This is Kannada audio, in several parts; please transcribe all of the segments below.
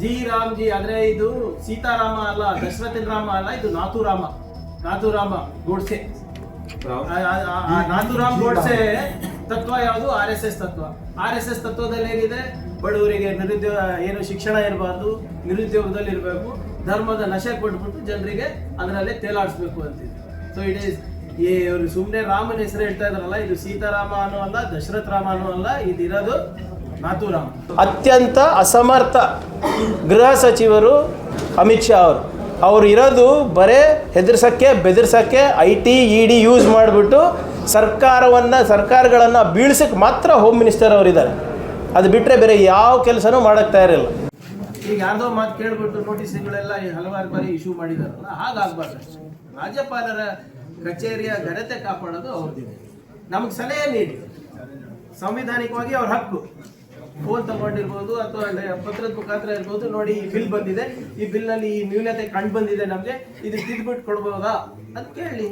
ಜಿ ರಾಮ್ ಜಿ ಆದ್ರೆ ಇದು ಸೀತಾರಾಮ ಅಲ್ಲ ದಶರಥನ್ ರಾಮ ಅಲ್ಲ ಇದು ನಾಥುರಾಮ. ನಾಥುರಾಮ ಗೋಡ್ಸೆ. ನಾಥುರಾಮ್ ಗೋಡ್ಸೆ ತತ್ವ ಯಾವುದು? ಆರ್ ಎಸ್ ಎಸ್ ತತ್ವ. ಆರ್ ಎಸ್ ಎಸ್ ತತ್ವದಲ್ಲಿ ಏನಿದೆ? ಬಡವರಿಗೆ ನಿರುದ್ಯೋಗ ಏನು ಶಿಕ್ಷಣ ಇರಬಾರ್ದು ನಿರುದ್ಯೋಗದಲ್ಲಿ ಇರಬೇಕು ಧರ್ಮದ ನಶೆ ಕೊಟ್ಬಿಟ್ಟು ಜನರಿಗೆ ಅದರಲ್ಲೇ ತೇಲಾಡಿಸ್ಬೇಕು ಅಂತಿದೆ ಸೊ ಇಟ್ ಈಸ್ ಈ ಇವರು ಸುಮ್ಮನೆ ರಾಮನ ಹೆಸರು ಹೇಳ್ತಾ ಇದ್ರಲ್ಲ ಇದು ಸೀತಾರಾಮ ಅನ್ನೋ ಅಲ್ಲ ದಶರಥ ರಾಮ ಅನ್ನೋ ಅಲ್ಲ ಇದಿರೋದು ಅತ್ಯಂತ ಅಸಮರ್ಥ ಗೃಹ ಸಚಿವರು ಅಮಿತ್ ಶಾ ಅವರು. ಅವ್ರು ಇರೋದು ಬರೇ ಹೆದರ್ಸಕ್ಕೆ ಬೆದರ್ಸಕ್ಕೆ I T E D use ಮಾಡಿಬಿಟ್ಟು ಸರ್ಕಾರವನ್ನು ಸರ್ಕಾರಗಳನ್ನು ಬೀಳ್ಸಕ್ಕೆ ಮಾತ್ರ ಹೋಮ್ ಮಿನಿಸ್ಟರ್ ಅವರಿದ್ದಾರೆ ಅದು ಬಿಟ್ಟರೆ ಬೇರೆ ಯಾವ ಕೆಲಸನೂ ಮಾಡೋಕ್ಕೆ ತಯಾರಿಲ್ಲ. ಈಗ ಯಾರ್ದೋ ಮಾತು ಕೇಳ್ಬಿಟ್ಟು ನೋಟಿಸ್ಗಳೆಲ್ಲ ಹಲವಾರು ಬಾರಿ ಇಶ್ಯೂ ಮಾಡಿದಾರಲ್ಲ ಹಾಗಾಗಬಾರ್ದು. ರಾಜ್ಯಪಾಲರ ಕಚೇರಿಯ ಘನತೆ ಕಾಪಾಡೋದು ಅವ್ರದ್ದಿದೆ. ನಮಗೆ ಸಲಹೆ ನೀಡಿ. ಸಂವಿಧಾನಿಕವಾಗಿ ಅವ್ರ ಹಕ್ಕು. ಫೋನ್ ತಗೊಂಡಿರ್ಬೋದು ಅಥವಾ ಪತ್ರದ ಮುಖಾಂತರ ಇರ್ಬೋದು. ನೋಡಿ ಈ ಬಿಲ್ ಬಂದಿದೆ. ಈ ಬಿಲ್ನಲ್ಲಿ ಈ ನ್ಯೂನತೆ ಕಂಡು ಬಂದಿದೆ ನಮಗೆ. ಇದು ತಿದ್ಬಿಟ್ಟು ಕೊಡ್ಬೋದಾ ಅಂತ ಕೇಳಿ.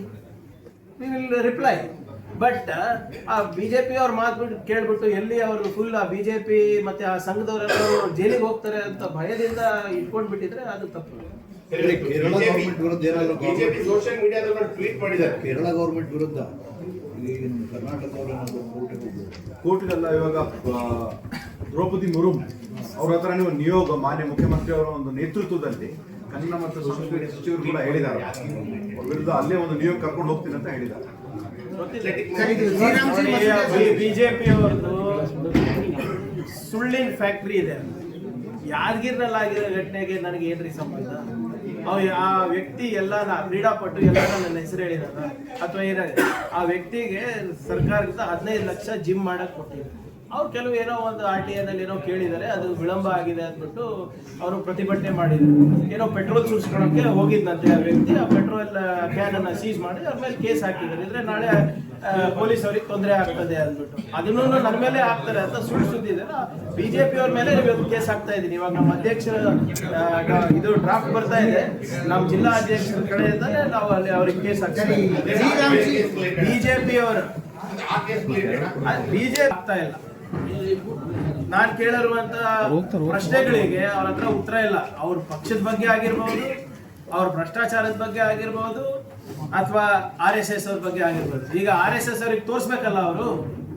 ನೀವು ರಿಪ್ಲೈ ಬಟ್ ಆ ಬಿಜೆಪಿ ಅವ್ರ ಮಾತು ಬಿಟ್ಟು ಕೇಳ್ಬಿಟ್ಟು ಎಲ್ಲಿ ಅವರು ಫುಲ್ ಆ ಬಿಜೆಪಿ ಮತ್ತೆ ಆ ಸಂಘದವರೆಲ್ಲ ಜೈಲಿಗೆ ಹೋಗ್ತಾರೆ ಅಂತ ಭಯದಿಂದ ಇಟ್ಕೊಂಡ್ ಬಿಟ್ಟಿದ್ರೆ ಅದು ತಪ್ಪು. ಕೇರಳ ಗೌರ್ಮೆಂಟ್ ವಿರುದ್ಧ ಏನಾದ್ರು ಬಿಜೆಪಿ ಸೋಷಿಯಲ್ ಮೀಡಿಯಾದಲ್ಲಿ ಟ್ವೀಟ್ ಮಾಡಿದ್ದಾರೆ. ಕೇರಳ ಗೌರ್ಮೆಂಟ್ ವಿರುದ್ಧ. ಕೋರ್ಟ್ಗೆಲ್ಲ ಇವಾಗ ದ್ರೌಪದಿ ಮುರ್ಮು ಅವ್ರ ಹತ್ರ ನೀವು ನಿಯೋಗ ಮಾನ್ಯ ಮುಖ್ಯಮಂತ್ರಿ ಅವರ ಒಂದು ನೇತೃತ್ವದಲ್ಲಿ ಕನ್ನಡ ಮತ್ತು ಸಂಸ್ಕೃತಿ ಸಚಿವರು ಕೂಡ ಹೇಳಿದ್ದಾರೆ. ಅವ್ರ ವಿರುದ್ಧ ಅಲ್ಲೇ ಒಂದು ನಿಯೋಗ ಕರ್ಕೊಂಡು ಹೋಗ್ತೀನಿ ಅಂತ ಹೇಳಿದ್ದಾರೆ. ಬಿಜೆಪಿ ಅವ್ರದ್ದು ಸುಳ್ಳಿನ ಫ್ಯಾಕ್ಟ್ರಿ ಇದೆ ಯಾದಗಿರ್ನಲ್ಲಿ ಆಗಿರೋ ಘಟನೆಗೆ ನನಗೆ ಏನ್ರಿ ಸಂಬಂಧ? ಆ ವ್ಯಕ್ತಿ ಎಲ್ಲ ಕ್ರೀಡಾಪಟು ಎಲ್ಲ ನನ್ನ ಹೆಸರು ಹೇಳಿದಾರ. ಅಥವಾ ಏನಾಗಿದೆ? ಆ ವ್ಯಕ್ತಿಗೆ ಸರ್ಕಾರದಿಂದ ಹದಿನೈದು ಲಕ್ಷ ಜಿಮ್ ಮಾಡಕ್ ಕೊಟ್ಟಿದ್ರು. ಅವ್ರು ಕೆಲವು ಏನೋ ಒಂದು ಆರ್ ಟಿ ಐನಲ್ಲಿ ಏನೋ ಕೇಳಿದ್ದಾರೆ ಅದು ವಿಳಂಬ ಆಗಿದೆ ಅಂದ್ಬಿಟ್ಟು ಅವರು ಪ್ರತಿಭಟನೆ ಮಾಡಿದ್ರು. ಏನೋ ಪೆಟ್ರೋಲ್ ಸುರಿಸ್ಕೊಳಕ್ಕೆ ಹೋಗಿದ್ದಂತೆ ಆ ವ್ಯಕ್ತಿ ಆ ಪೆಟ್ರೋಲ್ ಕ್ಯಾನ್ ಅನ್ನ ಸೀಸ್ ಮಾಡಿ ಅವ್ರ ಮೇಲೆ ಕೇಸ್ ಹಾಕಿದ್ದಾರೆ. ಇದ್ರೆ ನಾಳೆ ಪೊಲೀಸ್ ಅವ್ರಿಗೆ ತೊಂದರೆ ಆಗ್ತದೆ ಅಂದ್ಬಿಟ್ಟು. ಅದನ್ನು ನನ್ನ ಮೇಲೆ ಹಾಕ್ತಾರೆ ಅಂತ ಸುಳ್ಳು ಸುದ್ದಿ ಇದೆ ಬಿಜೆಪಿ ಅವ್ರ ಮೇಲೆ ಇವತ್ತು ಕೇಸ್ ಹಾಕ್ತಾ ಇದ್ದೀನಿ. ಇವಾಗ ನಮ್ಮ ಅಧ್ಯಕ್ಷರ ಇದು ಡ್ರಾಫ್ಟ್ ಬರ್ತಾ ಇದೆ. ನಮ್ಮ ಜಿಲ್ಲಾ ಅಧ್ಯಕ್ಷರ ಕಡೆಯಿಂದಲೇ ನಾವು ಅಲ್ಲಿ ಅವ್ರಿಗೆ ಕೇಸ್ ಹಾಕ್ತೀವಿ. ಬಿಜೆಪಿ ಅವರು. ಬಿಜೆಪಿ ಆಗ್ತಾ ಇಲ್ಲ. ನಾನ್ ಕೇಳಿರುವಂತ ಪ್ರಶ್ನೆಗಳಿಗೆ ಅವ್ರ ಹತ್ರ ಉತ್ತರ ಇಲ್ಲ. ಅವ್ರ ಪಕ್ಷದ ಬಗ್ಗೆ ಆಗಿರ್ಬೋದು ಅವ್ರ ಭ್ರಷ್ಟಾಚಾರದ ಬಗ್ಗೆ ಆಗಿರ್ಬೋದು ಅಥವಾ ಆರ್ ಎಸ್ ಎಸ್ ಅವ್ರ ಬಗ್ಗೆ ಆಗಿರ್ಬೋದು. ಈಗ ಆರ್ ಎಸ್ ಎಸ್ ಅವ್ರಿಗೆ ತೋರಿಸ್ಬೇಕಲ್ಲ ಅವರು?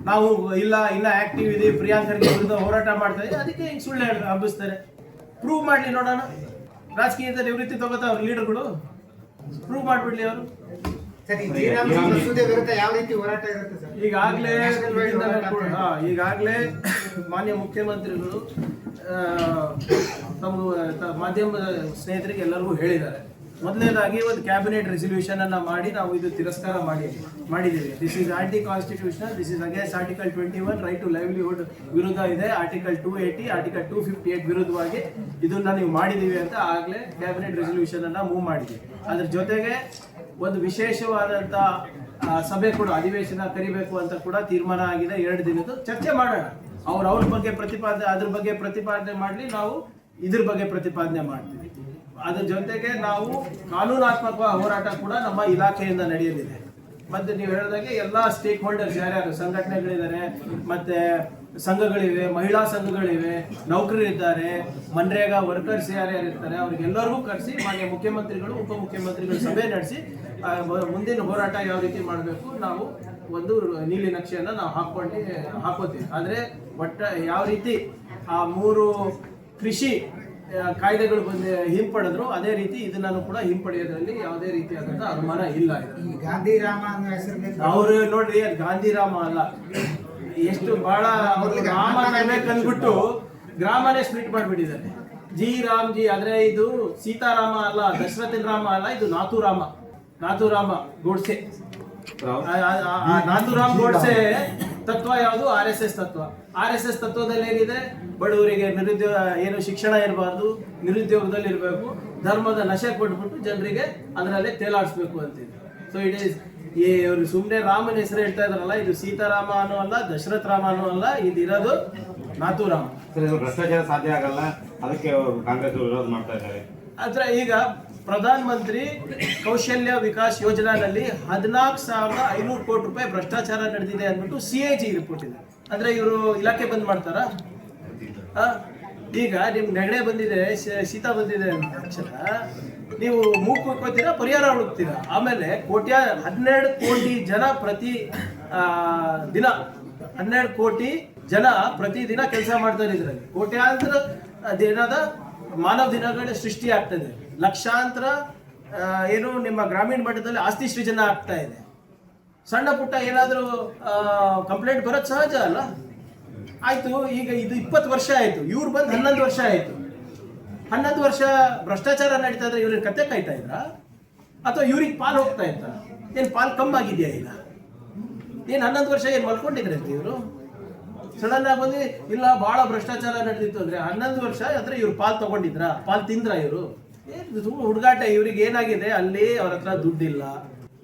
ನಾವು ಇಲ್ಲ ಇಲ್ಲ ಆಕ್ಟಿವ್ ಇದೆ ಪ್ರಿಯಾಂಕರ್ ವಿರುದ್ಧ ಹೋರಾಟ ಮಾಡ್ತಾ ಇದೆ ಅದಕ್ಕೆ ಹಿಂಗ್ ಸುಳ್ಳು ಹೇಳಿ ಹಬ್ಬಿಸ್ತಾರೆ. ಪ್ರೂವ್ ಮಾಡ್ಲಿ ನೋಡೋಣ. ರಾಜಕೀಯದ ನಿವೃತ್ತಿ ತಗೋತಾವ್ರ ಲೀಡರ್ಗಳು ಪ್ರೂವ್ ಮಾಡ್ಬಿಡ್ಲಿ ಅವರು. ಈಗಾಗಲೇ. ಈಗಾಗಲೇ ಮಾನ್ಯ ಮುಖ್ಯಮಂತ್ರಿಗಳು ತಮ್ಮ ಮಾಧ್ಯಮ ಸ್ನೇಹಿತರಿಗೆ ಎಲ್ಲರಿಗೂ ಹೇಳಿದ್ದಾರೆ. ಮೊದಲನೇದಾಗಿ ಒಂದು ಕ್ಯಾಬಿನೆಟ್ ರೆಸಲ್ಯೂಷನ್ ಅನ್ನ ಮಾಡಿ ನಾವು ಇದು ತಿರಸ್ಕಾರ ಮಾಡಿ ಮಾಡಿದ್ದೀವಿ. This is anti constitution this is against article twenty one right to livelihood ವಿರುದ್ಧ ಇದೆ. Article two eighty article two fifty eight ವಿರುದ್ಧವಾಗಿ ಇದನ್ನ ನೀವು ಮಾಡಿದ್ದೀವಿ ಅಂತ ಆಗಲೇ ಕ್ಯಾಬಿನೆಟ್ ರೆಸಲ್ಯೂಷನ್ ಅನ್ನ ಮೂವ್ ಮಾಡಿದ್ದೀವಿ. ಅದ್ರ ಜೊತೆಗೆ ಒಂದು ವಿಶೇಷವಾದಂಥ ಸಭೆ ಕೂಡ, ಅಧಿವೇಶನ ಕರಿಬೇಕು ಅಂತ ಕೂಡ ತೀರ್ಮಾನ ಆಗಿದೆ. ಎರಡು ದಿನದ್ದು ಚರ್ಚೆ ಮಾಡೋಣ. ಅವ್ರ ಅವ್ರ ಬಗ್ಗೆ ಪ್ರತಿಪಾದನೆ, ಅದ್ರ ಬಗ್ಗೆ ಪ್ರತಿಪಾದನೆ ಮಾಡಲಿ, ನಾವು ಇದ್ರ ಬಗ್ಗೆ ಪ್ರತಿಪಾದನೆ ಮಾಡ್ತೀವಿ. ಅದ್ರ ಜೊತೆಗೆ ನಾವು ಕಾನೂನಾತ್ಮಕ ಹೋರಾಟ ಕೂಡ ನಮ್ಮ ಇಲಾಖೆಯಿಂದ ನಡೆಯಲಿದೆ. ಮತ್ತೆ ನೀವು ಹೇಳಿದಾಗೆ ಎಲ್ಲಾ ಸ್ಟೇಕ್ ಹೋಲ್ಡರ್ಸ್ ಯಾರ್ಯಾರು ಸಂಘಟನೆಗಳಿದ್ದಾರೆ, ಮತ್ತೆ ಸಂಘಗಳಿವೆ ಮಹಿಳಾ ಸಂಘಗಳಿವೆ ನೌಕರರಿದ್ದಾರೆ ಮನ್ರೇಗಾ ವರ್ಕರ್ಸ್ ಯಾರ್ಯಾರು ಇರ್ತಾರೆ ಅವ್ರಿಗೆಲ್ಲರಿಗೂ ಕರೆಸಿ ಮಾನ್ಯ ಮುಖ್ಯಮಂತ್ರಿಗಳು ಉಪಮುಖ್ಯಮಂತ್ರಿಗಳು ಸಭೆ ನಡೆಸಿ ಮುಂದಿನ ಹೋರಾಟ ಯಾವ ರೀತಿ ಮಾಡಬೇಕು ನಾವು ಒಂದು ನೀಲಿ ನಕ್ಷೆಯನ್ನು ನಾವು ಹಾಕೊಂಡು ಹಾಕೋತೀವಿ ಆದರೆ ಒಟ್ಟ ಯಾವ ರೀತಿ ಆ ಮೂರು ಕೃಷಿ ಕಾಯ್ದೆಗಳು ಬಂದು ಹಿಂಪಡೆದ್ರು ಅದೇ ರೀತಿ ಇದನ್ನು ಕೂಡ ಹಿಂಪಡೆಯೋದ್ರಲ್ಲಿ ಯಾವುದೇ ರೀತಿಯಾದಂಥ ಅನುಮಾನ ಇಲ್ಲ ಇದು. ಈ ಗಾಂಧಿ ರಾಮ ಅವರು ನೋಡ್ರಿ ಅದ್ ಗಾಂಧಿರಾಮ ಅಲ್ಲ ಎಷ್ಟು ಬಹಳ ರಾಮ ಅಂದ್ಬಿಟ್ಟು ಗ್ರಾಮನೇ ಸ್ಪ್ಲಿಟ್ ಮಾಡ್ಬಿಟ್ಟಿದ್ದಾರೆ. ಜಿ ರಾಮ್ ಜಿ ಅಂದ್ರೆ ಇದು ಸೀತಾರಾಮ ಅಲ್ಲ ದಶರಥನ್ ರಾಮ ಅಲ್ಲ ಇದು ನಾಥುರಾಮ. ನಾಥುರಾಮ ಗೋಡ್ಸೆ. ನಾಥುರಾಮ್ ಗೋಡ್ಸೆ ತತ್ವ ಯಾವುದು? ಆರ್ ಎಸ್ ಎಸ್ ತತ್ವ. ಆರ್ ಎಸ್ ಎಸ್ ತತ್ವದಲ್ಲಿ ಏನಿದೆ? ಬಡವರಿಗೆ ನಿರುದ್ಯೋಗ ಏನು ಶಿಕ್ಷಣ ಇರಬಾರ್ದು ನಿರುದ್ಯೋಗದಲ್ಲಿ ಇರಬೇಕು. ಧರ್ಮದ ನಶೆ ಕೊಟ್ಬಿಟ್ಟು ಜನರಿಗೆ ಅದರಲ್ಲೇ ತೇಲಾಡಿಸ್ಬೇಕು ಅಂತಿದೆ ಸೊ ಇಟ್ ಈಸ್ ಈ ಇವರು ಸುಮ್ಮನೆ ರಾಮನ ಹೆಸರು ಹೇಳ್ತಾ ಇದ್ರಲ್ಲ ಇದು ಸೀತಾರಾಮ ಅನ್ನೋ ಅಲ್ಲ ದಶರಥ ರಾಮ ಅನ್ನೋ ಅಲ್ಲ ಇದು ಇರೋದು ನಾಥುರಾಮ. ಸರ್ ಇದು ಭ್ರಷ್ಟಾಚಾರ ಸಾಧ್ಯ ಆಗಲ್ಲ ಅದಕ್ಕೆ ಕಾಂಗ್ರೆಸ್ ವಿರೋಧ ಮಾಡ್ತಾ ಇದ್ದಾರೆ. ಆದ್ರೆ ಈಗ ಪ್ರಧಾನ ಮಂತ್ರಿ ಕೌಶಲ್ಯ ವಿಕಾಸ್ ಯೋಜನಾದಲ್ಲಿ ಹದಿನಾಲ್ಕು ಸಾವಿರದ ಐನೂರು ಕೋಟಿ ರೂಪಾಯಿ ಭ್ರಷ್ಟಾಚಾರ ನಡೆದಿದೆ ಅಂದ್ಬಿಟ್ಟು ಸಿ ಎ ಜಿ ರಿಪೋರ್ಟ್ ಇದೆ. ಅಂದ್ರೆ ಇವರು ಇಲಾಖೆ ಬಂದ್ ಮಾಡ್ತಾರಾ? ಆ? ಈಗ ನಿಮ್ ನೆಗಡೆ ಬಂದಿದೆ ಶೀತ ಬಂದಿದೆ ಅಂದ ನೀವು ಮೂಗು ಕುಯ್ಕೋತೀರಾ ಪರಿಹಾರ ಹುಡುಕ್ತೀರಾ? ಆಮೇಲೆ ಕೋಟ್ಯ ಹನ್ನೆರಡು ಕೋಟಿ ಜನ ಪ್ರತಿ ದಿನ, ಹನ್ನೆರಡು ಕೋಟಿ ಜನ ಪ್ರತಿ ದಿನ ಕೆಲಸ ಮಾಡ್ತಾರೆ ಇದರಲ್ಲಿ ಕೋಟ್ಯಾಂತರ ದಿನದ ಮಾನವ ದಿನಗಳ ಸೃಷ್ಟಿ ಆಗ್ತದೆ ಲಕ್ಷಾಂತರ ಏನು ನಿಮ್ಮ ಗ್ರಾಮೀಣ ಮಟ್ಟದಲ್ಲಿ ಆಸ್ತಿ ಸೃಜನ ಆಗ್ತಾ ಇದೆ. ಸಣ್ಣ ಪುಟ್ಟ ಏನಾದರೂ ಕಂಪ್ಲೇಂಟ್ ಬರೋದು ಸಹಜ ಅಲ್ಲ? ಆಯ್ತು, ಈಗ ಇದು ಇಪ್ಪತ್ತು ವರ್ಷ ಆಯ್ತು. ಇವ್ರು ಬಂದು ಹನ್ನೊಂದು ವರ್ಷ ಆಯ್ತು. ಹನ್ನೊಂದು ವರ್ಷ ಭ್ರಷ್ಟಾಚಾರ ನಡೀತಾ ಇದ್ರೆ ಇವ್ರಿಗೆ ಕತೆ ಕಾಯ್ತಾ ಇದ್ರ? ಅಥವಾ ಇವ್ರಿಗೆ ಪಾಲ್ ಹೋಗ್ತಾ ಇತ್ತ ಏನ್ ಪಾಲ್ ಕಮ್ಮಾಗಿದೆಯಾ ಈಗ? ಏನು ಹನ್ನೊಂದು ವರ್ಷ ಏನು ಮಲ್ಕೊಂಡಿದ್ರೆ ಇವರು? ಸಡನ್ ಆಗಿ ಬಂದು ಇಲ್ಲ ಬಹಳ ಭ್ರಷ್ಟಾಚಾರ ನಡೆದಿತ್ತು ಅಂದ್ರೆ ಹನ್ನೊಂದು ವರ್ಷ ಅಂದ್ರೆ ಇವ್ರು ಪಾಲ್ ತಗೊಂಡಿದ್ರ? ಪಾಲ್ ತಿಂದ್ರ ಇವರು? ಹುಡುಗಾಟ, ಇವ್ರಿಗೆ ಏನಾಗಿದೆ? ಅಲ್ಲಿ ಅವ್ರ ಹತ್ರ ದುಡ್ಡಿಲ್ಲ.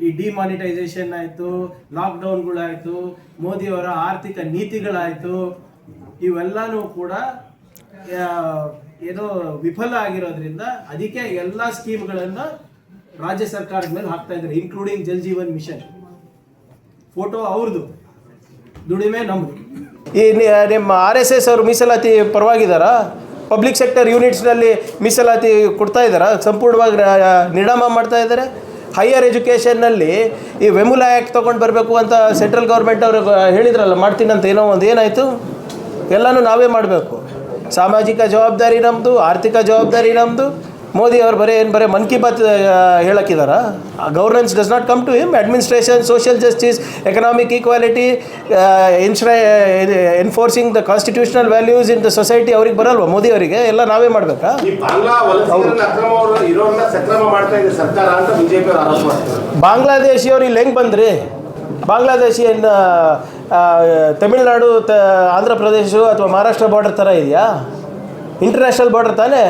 ಈ ಡಿಮಾನಿಟೈಸೇಷನ್ ಆಯಿತು ಲಾಕ್ಡೌನ್ಗಳಾಯಿತು ಮೋದಿಯವರ ಆರ್ಥಿಕ ನೀತಿಗಳಾಯಿತು, ಇವೆಲ್ಲನೂ ಕೂಡ ಏನೋ ವಿಫಲ ಆಗಿರೋದ್ರಿಂದ ಅದಕ್ಕೆ ಎಲ್ಲ ಸ್ಕೀಮ್ಗಳನ್ನು ರಾಜ್ಯ ಸರ್ಕಾರದ ಮೇಲೆ ಹಾಕ್ತಾ ಇದ್ದಾರೆ including Jal Jeevan mission. Photo ಅವ್ರದ್ದು ದುಡಿಮೆ ನಮ್ಮದು ಈ ನಿಮ್ಮ ಆರ್ ಎಸ್ ಎಸ್ ಅವರು ಮೀಸಲಾತಿ ಪರವಾಗಿದ್ದಾರಾ? ಪಬ್ಲಿಕ್ ಸೆಕ್ಟರ್ ಯೂನಿಟ್ಸ್ನಲ್ಲಿ ಮೀಸಲಾತಿ ಕೊಡ್ತಾ ಇದ್ದಾರಾ? ಸಂಪೂರ್ಣವಾಗಿ ನಿಡಾಮ ಮಾಡ್ತಾ ಇದ್ದಾರೆ? ಹೈಯರ್ ಎಜುಕೇಷನ್ನಲ್ಲಿ ಈ ವೆಮುಲಾ ಆ್ಯಕ್ಟ್ ತೊಗೊಂಡು ಬರಬೇಕು ಅಂತ ಸೆಂಟ್ರಲ್ ಗೌರ್ಮೆಂಟ್ ಅವರು ಹೇಳಿದ್ರಲ್ಲ ಮಾಡ್ತೀನಂತ ಏನೋ ಒಂದು ಏನಾಯಿತು? ಎಲ್ಲನೂ ನಾವೇ ಮಾಡಬೇಕು. ಸಾಮಾಜಿಕ ಜವಾಬ್ದಾರಿ ನಮ್ಮದು ಆರ್ಥಿಕ ಜವಾಬ್ದಾರಿ ನಮ್ಮದು ಮೋದಿ ಅವ್ರು ಬರೀ ಏನು ಬರೀ ಮನ್ ಕಿ Baat ಹೇಳಕ್ಕಿದಾರ? Governance does not come to him administration social justice economic equality ensure enforcing the constitutional values in the society ಅವ್ರಿಗೆ ಬರಲ್ವಾ? ಮೋದಿ ಅವರಿಗೆ ಎಲ್ಲ ನಾವೇ ಮಾಡಬೇಕಾ? ಬಾಂಗ್ಲಾದೇಶಿಯವ್ರು ಇಲ್ಲಿ ಹೆಂಗೆ ಬಂದ್ರಿ? ಬಾಂಗ್ಲಾದೇಶಿಯನ್ನ ತಮಿಳ್ನಾಡು ತ ಆಂಧ್ರ ಪ್ರದೇಶ ಅಥವಾ ಮಹಾರಾಷ್ಟ್ರ ಬಾರ್ಡರ್ ಥರ ಇದೆಯಾ? ಇಂಟರ್ನ್ಯಾಷನಲ್ ಬಾರ್ಡರ್ ತಾನೇ?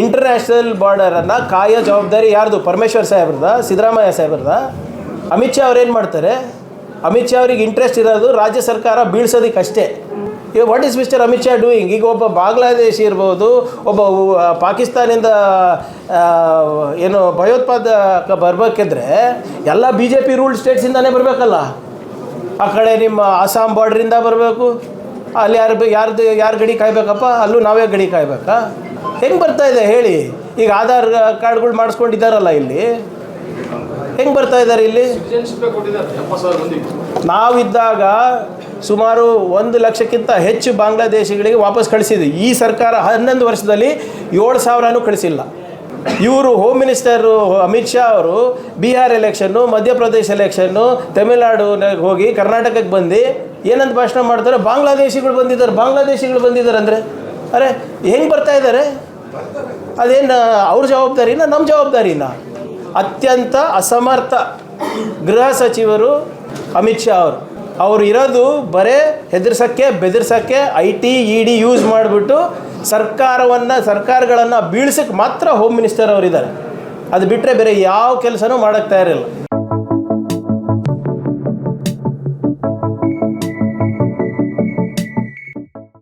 ಇಂಟರ್ನ್ಯಾಷನಲ್ ಬಾರ್ಡರನ್ನು ಕಾಯೋ ಜವಾಬ್ದಾರಿ ಯಾರ್ದು? ಪರಮೇಶ್ವರ್ ಸಾಹೇಬ್ರದ ಸಿದ್ದರಾಮಯ್ಯ ಸಾಹೇಬ್ರದ ಅಮಿತ್ ಶಾ ಅವ್ರು ಏನು ಮಾಡ್ತಾರೆ? ಅಮಿತ್ ಶಾ ಅವ್ರಿಗೆ ಇಂಟ್ರೆಸ್ಟ್ ಇರೋದು ರಾಜ್ಯ ಸರ್ಕಾರ ಬೀಳ್ಸೋದಕ್ಕೆ ಅಷ್ಟೇ. ಈಗ what is mister Amit Shah doing ಈಗ ಒಬ್ಬ ಬಾಂಗ್ಲಾದೇಶಿ ಇರ್ಬೋದು, ಒಬ್ಬ ಪಾಕಿಸ್ತಾನಿಂದ ಏನು ಭಯೋತ್ಪಾದಕ ಬರಬೇಕಿದ್ರೆ ಎಲ್ಲ ಬಿ ಜೆ ಪಿ ರೂಲ್ಡ್ ಸ್ಟೇಟ್ಸಿಂದಾನೇ ಬರಬೇಕಲ್ಲ. ಆ ಕಡೆ ನಿಮ್ಮ ಅಸ್ಸಾಂ ಬಾರ್ಡ್ರಿಂದ ಬರಬೇಕು. ಅಲ್ಲಿ ಯಾರು ಯಾರ್ದು, ಯಾರು ಗಡಿ ಕಾಯ್ಬೇಕಪ್ಪ? ಅಲ್ಲೂ ನಾವೇ ಗಡಿ ಕಾಯ್ಬೇಕಾ? ಹೆಂಗೆ ಬರ್ತಾ ಇದೆ ಹೇಳಿ? ಈಗ ಆಧಾರ್ ಕಾರ್ಡ್ಗಳು ಮಾಡಿಸ್ಕೊಂಡಿದ್ದಾರಲ್ಲ ಇಲ್ಲಿ? ಹೆಂಗೆ ಬರ್ತಾ ಇದ್ದಾರೆ ಇಲ್ಲಿ? ನಾವಿದ್ದಾಗ ಸುಮಾರು ಒಂದು ಲಕ್ಷಕ್ಕಿಂತ ಹೆಚ್ಚು ಬಾಂಗ್ಲಾದೇಶಿಗಳಿಗೆ ವಾಪಸ್ ಕಳಿಸಿದ್ವಿ. ಈ ಸರ್ಕಾರ ಹನ್ನೊಂದು ವರ್ಷದಲ್ಲಿ ಏಳು ಸಾವಿರನೂ ಕಳಿಸಿಲ್ಲ. ಇವರು ಹೋಮ್ ಮಿನಿಸ್ಟರು ಅಮಿತ್ ಶಾ ಅವರು ಬಿಹಾರ್ ಎಲೆಕ್ಷನ್ನು ಮಧ್ಯಪ್ರದೇಶ ಎಲೆಕ್ಷನ್ನು ತಮಿಳ್ನಾಡು ಹೋಗಿ ಕರ್ನಾಟಕಕ್ಕೆ ಬಂದು ಏನಂತ ಭಾಷಣ ಮಾಡ್ತಾರೆ? ಬಾಂಗ್ಲಾದೇಶಿಗಳು ಬಂದಿದ್ದಾರೆ ಬಾಂಗ್ಲಾದೇಶಿಗಳು ಬಂದಿದ್ದಾರೆ ಅಂದರೆ? ಅರೆ, ಹೆಂಗೆ ಬರ್ತಾ ಇದ್ದಾರೆ ಅದೇನು ಅವ್ರ ಜವಾಬ್ದಾರಿನ ನಮ್ಮ ಜವಾಬ್ದಾರಿನ? ಅತ್ಯಂತ ಅಸಮರ್ಥ ಗೃಹ ಸಚಿವರು ಅಮಿತ್ ಶಾ ಅವರು. ಅವ್ರು ಇರೋದು ಬರೇ ಹೆದರ್ಸೋಕ್ಕೆ, ಬೆದರ್ಸೋಕ್ಕೆ I T, E D use ಮಾಡಿಬಿಟ್ಟು ಸರ್ಕಾರವನ್ನು, ಸರ್ಕಾರಗಳನ್ನು ಬೀಳ್ಸಕ್ಕೆ ಮಾತ್ರ ಹೋಮ್ ಮಿನಿಸ್ಟರ್ ಅವರಿದ್ದಾರೆ. ಅದು ಬಿಟ್ಟರೆ ಬೇರೆ ಯಾವ ಕೆಲಸನೂ ಮಾಡೋಕ್ಕೆ ತಯಾರಿಲ್ಲ.